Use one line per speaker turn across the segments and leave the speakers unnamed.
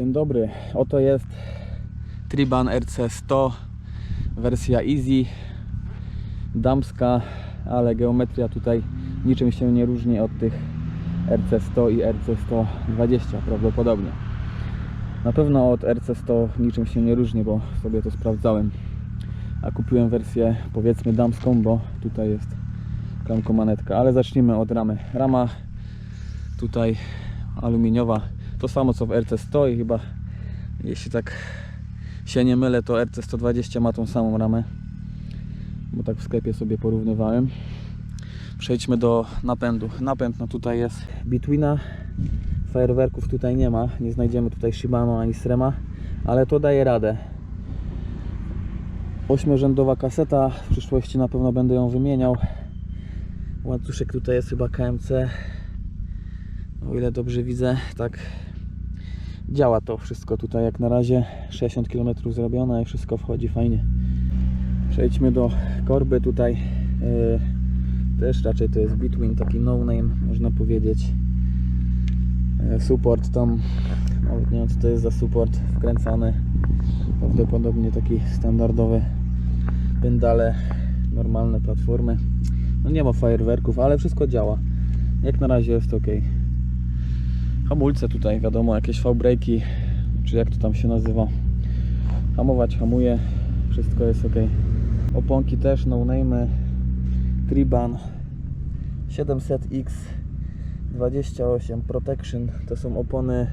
Dzień dobry. Oto jest Triban RC100 wersja Easy damska, ale geometria tutaj niczym się nie różni od tych RC100 i RC120 prawdopodobnie. Na pewno od RC100 niczym się nie różni, bo sobie to sprawdzałem. A kupiłem wersję powiedzmy damską, bo tutaj jest klamkomanetka. Ale zacznijmy od ramy. Rama tutaj aluminiowa, to samo co w RC100 i chyba jeśli tak się nie mylę to RC120 ma tą samą ramę bo tak w sklepie sobie porównywałem. Przejdźmy do napędu. Napęd no tutaj jest Bitwina. Fajerwerków tutaj nie ma. Nie znajdziemy tutaj Shimano ani Srema ale to daje radę. Ośmiorzędowa kaseta. W przyszłości na pewno będę ją wymieniał. Łańcuszek tutaj jest chyba KMC o ile dobrze widzę, tak działa to wszystko tutaj jak na razie. 60 km zrobione i wszystko wchodzi fajnie. Przejdźmy do korby tutaj. Yy, też raczej to jest Bitwin, taki no name można powiedzieć. Yy, support tam nawet nie wiem co to jest za support wkręcany. Prawdopodobnie taki standardowy pendale normalne platformy. No nie ma fajerwerków, ale wszystko działa. Jak na razie jest ok hamulce tutaj, wiadomo, jakieś V-breaki, czy jak to tam się nazywa. Hamować, hamuje, wszystko jest ok. Oponki też, no name, Triban 700X 28 Protection, to są opony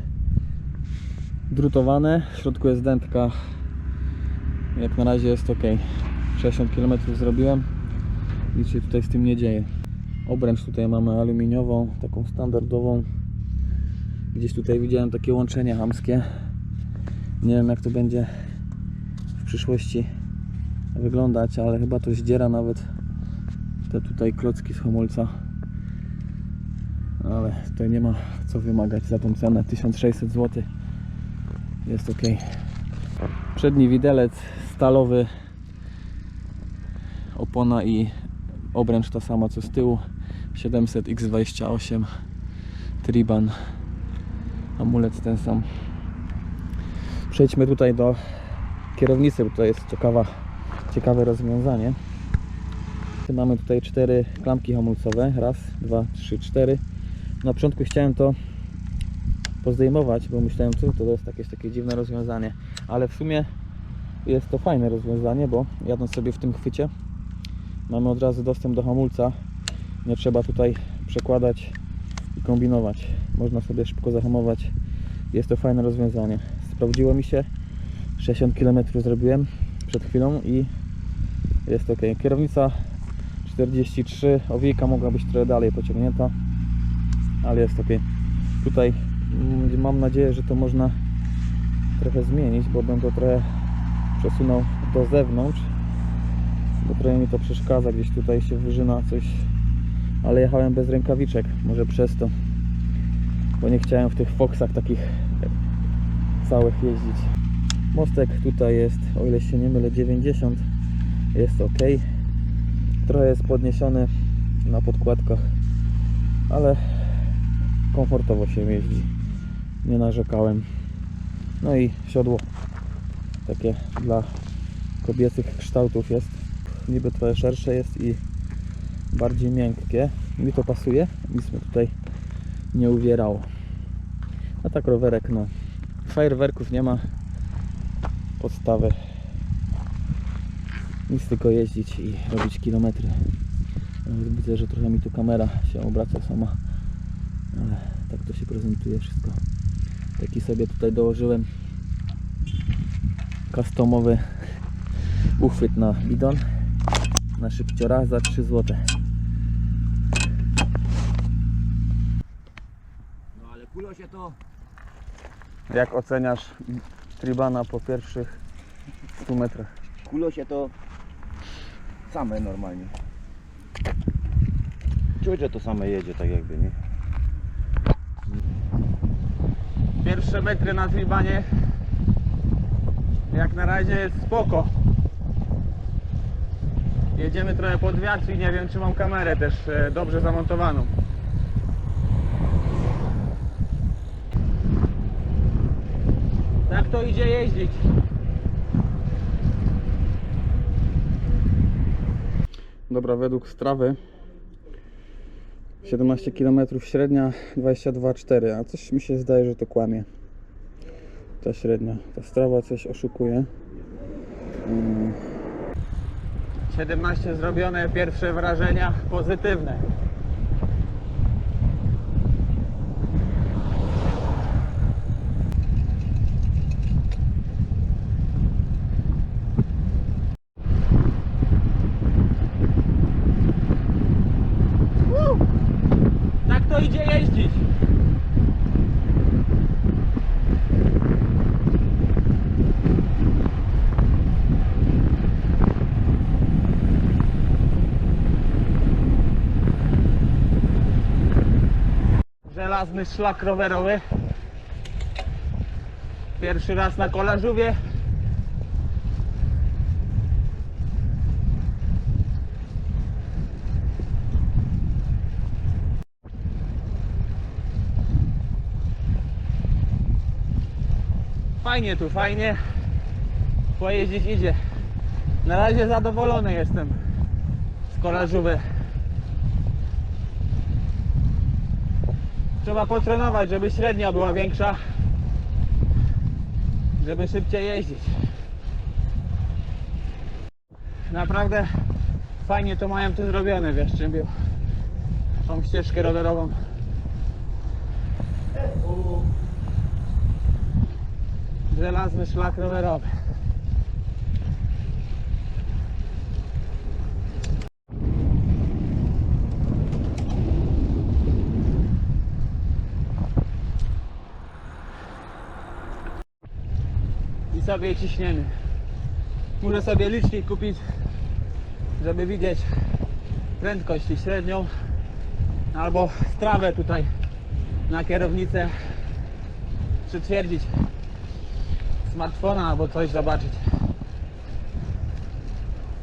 drutowane, w środku jest dętka, jak na razie jest ok. 60 km zrobiłem, nic się tutaj z tym nie dzieje. Obręcz tutaj mamy aluminiową, taką standardową Gdzieś tutaj widziałem takie łączenie hamskie. Nie wiem jak to będzie w przyszłości wyglądać, ale chyba to zdziera nawet te tutaj klocki z hamulca. Ale tutaj nie ma co wymagać za tą cenę 1600 zł. Jest ok. Przedni widelec stalowy. Opona i obręcz ta sama co z tyłu. 700X28 Triban amulet ten sam. Przejdźmy tutaj do kierownicy, bo to jest ciekawa, ciekawe rozwiązanie. Mamy tutaj cztery klamki hamulcowe. Raz, dwa, trzy, cztery. Na początku chciałem to pozdejmować, bo myślałem, co to jest jakieś takie dziwne rozwiązanie. Ale w sumie jest to fajne rozwiązanie, bo jadąc sobie w tym chwycie mamy od razu dostęp do hamulca. Nie trzeba tutaj przekładać kombinować. Można sobie szybko zahamować. Jest to fajne rozwiązanie. Sprawdziło mi się. 60 km zrobiłem przed chwilą i jest ok. Kierownica 43, owijka mogła być trochę dalej pociągnięta, ale jest ok. Tutaj mm, mam nadzieję, że to można trochę zmienić, bo będę trochę przesunął do zewnątrz, bo trochę mi to przeszkadza, gdzieś tutaj się wyżyna coś, ale jechałem bez rękawiczek, może przez to bo nie chciałem w tych Foxach takich całych jeździć. Mostek tutaj jest, o ile się nie mylę, 90 jest ok. Trochę jest podniesiony na podkładkach, ale komfortowo się jeździ. Nie narzekałem. No i siodło takie dla kobiecych kształtów jest. Niby trochę szersze jest i bardziej miękkie. Mi to pasuje. Nic mnie tutaj nie uwierało. A tak rowerek, no. Fajerwerków nie ma. Podstawy. Nic tylko jeździć i robić kilometry. Widzę, że trochę mi tu kamera się obraca sama. Ale tak to się prezentuje wszystko. Taki sobie tutaj dołożyłem customowy uchwyt na bidon na szybciora za 3 zł.
Ale kulo się to
Jak oceniasz Tribana po pierwszych 100 metrach?
kulo się to same normalnie. Czuć, że to same jedzie tak jakby, nie?
Pierwsze metry na Tribanie jak na razie jest spoko. Jedziemy trochę pod wiatr i nie wiem czy mam kamerę też e, dobrze zamontowaną. To idzie jeździć. Dobra, według strawy 17 km średnia 22,4, a coś mi się zdaje, że to kłamie. Ta średnia. Ta strawa coś oszukuje. Mm. 17 zrobione, pierwsze wrażenia pozytywne. Tak to idzie jeździć. Żelazny szlak rowerowy. Pierwszy raz na kolażówie. Fajnie tu, fajnie. Pojeździć idzie. Na razie zadowolony jestem z kolażówy. Trzeba potrenować, żeby średnia była większa, żeby szybciej jeździć. Naprawdę fajnie to mają tu zrobione, wiesz, czym był. Tą ścieżkę rowerową. Żelazny szlak rowerowy. Sobie ciśniemy. Muszę sobie licznik kupić, żeby widzieć prędkość i średnią. Albo strawę tutaj na kierownicę przytwierdzić smartfona albo coś zobaczyć.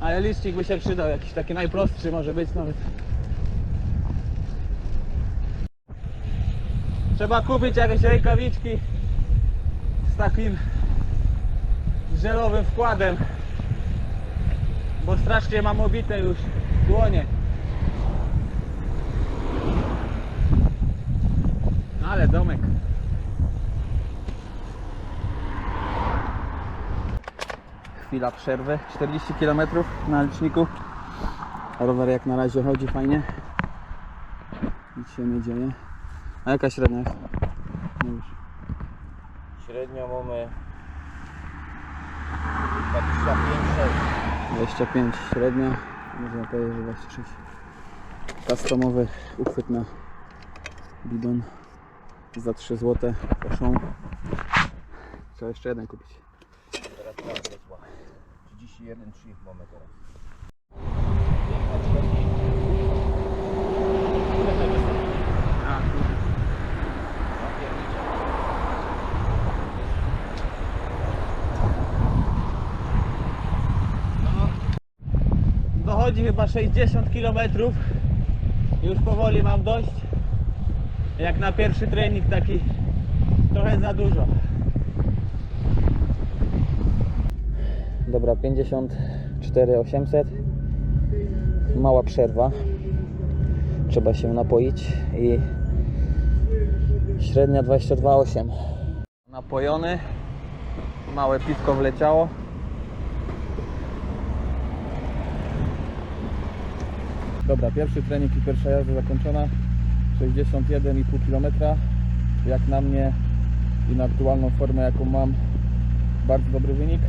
Ale licznik by się przydał, jakiś taki najprostszy może być nawet. Trzeba kupić jakieś rękawiczki z takim żelowym wkładem, bo strasznie mam obite już dłonie. Ale domek. Chwila przerwy, 40 km na liczniku. Rower jak na razie chodzi fajnie. Nic się nie dzieje. A jaka średnia jest?
Średnio mamy 25-6.
25 średnia, można powiedzieć, że 26. Customowy uchwyt na bidon za 3 zł. Proszę. Trzeba jeszcze jeden kupić.
Teraz mam wysła. 31,3 mamy teraz.
Dochodzi chyba 60 km. Już powoli mam dość. Jak na pierwszy trening taki trochę za dużo. Dobra, 54 800. Mała przerwa. Trzeba się napoić i średnia 22,8. Napojony. Małe piwko wleciało. Dobra, pierwszy trening i pierwsza jazda zakończona. 61,5 km. Jak na mnie i na aktualną formę jaką mam, bardzo dobry wynik.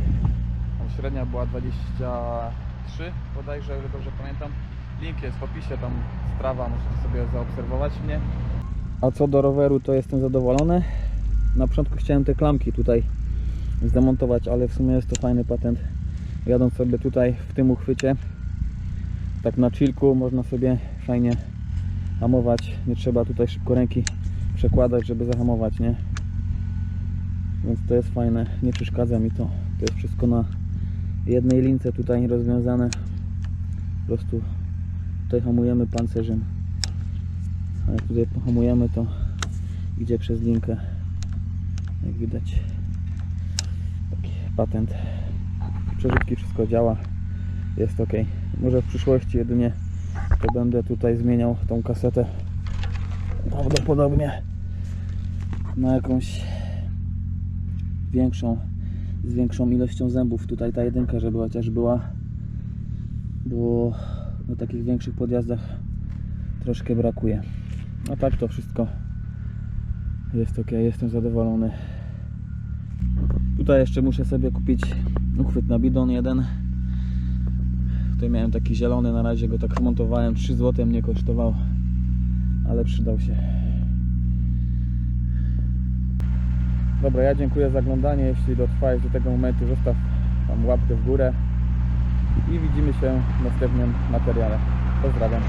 Średnia była 23 bodajże, o ile dobrze pamiętam. Link jest w opisie, tam strawa, możecie sobie zaobserwować mnie. A co do roweru, to jestem zadowolony. Na początku chciałem te klamki tutaj zdemontować, ale w sumie jest to fajny patent. Jadąc sobie tutaj w tym uchwycie, tak na chillku można sobie fajnie hamować. Nie trzeba tutaj szybko ręki przekładać, żeby zahamować, nie? Więc to jest fajne, nie przeszkadza mi to. To jest wszystko na jednej lince tutaj rozwiązane. Po prostu tutaj hamujemy pancerzem. A jak tutaj pohamujemy, to idzie przez linkę. Jak widać. patent. Przerzutki wszystko działa. Jest ok. Może w przyszłości jedynie to będę tutaj zmieniał tą kasetę prawdopodobnie na jakąś większą z większą ilością zębów. Tutaj ta jedynka, żeby chociaż była, bo na takich większych podjazdach troszkę brakuje. A tak to wszystko jest ok, jestem zadowolony. Tutaj jeszcze muszę sobie kupić uchwyt na bidon jeden. Tutaj miałem taki zielony, na razie go tak wmontowałem, 3 zł mnie kosztował, ale przydał się. Dobra, ja dziękuję za oglądanie. Jeśli dotrwałeś do tego momentu, zostaw tam łapkę w górę i widzimy się w następnym materiale. Pozdrawiam.